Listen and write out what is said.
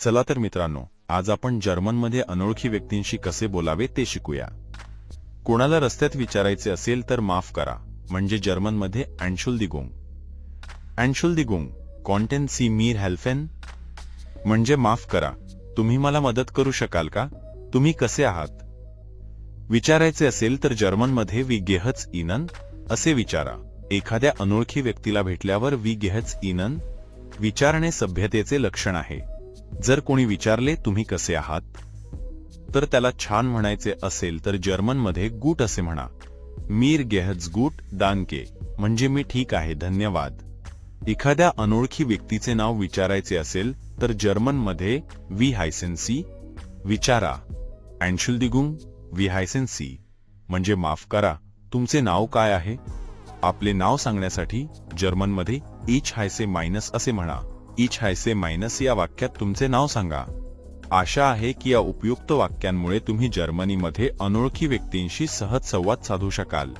चला तर मित्रांनो आज आपण जर्मनमध्ये अनोळखी व्यक्तींशी कसे बोलावे ते शिकूया. कोणाला रस्त्यात विचारायचे असेल तर माफ करा म्हणजे जर्मनमध्ये अँशुल्दिगुंग अँशुल्दिगुंग कॉन्टेन सी मीर हेल्फेन म्हणजे माफ करा तुम्ही मला मदत करू शकाल का? तुम्ही कसे आहात? विचारायचे असेल तर जर्मनमध्ये वी गेहच इनन असे विचारा. एखाद्या अनोळखी व्यक्तीला भेटल्यावर वी गेहच इनन विचारणे सभ्यतेचे लक्षण आहे. जर कोणी विचारले तुम्ही कसे आहात? तर त्याला छान म्हणायचे असेल तर जर्मनमध्ये गुट असे म्हणा. मीर गेहज गुट दानके म्हणजे मी ठीक आहे धन्यवाद. एखाद्या अनोळखी व्यक्तीचे नाव विचारायचे असेल तर जर्मनमध्ये वी हायसेन्सी विचारा. अँशुल्दिगुंग वी हायसेन्सी म्हणजे माफ करा. तुमचे नाव काय आहे? आपले नाव सांगण्यासाठी जर्मनमध्ये इच हायसे मायनस असे म्हणा. इच हायसे मायनस या वाक्यात तुमचे नाव सांगा. आशा आहे की या उपयुक्त वाक्यांमुळे तुम्ही जर्मनीमध्ये अनोळखी व्यक्तींशी सहज संवाद साधू शकाल.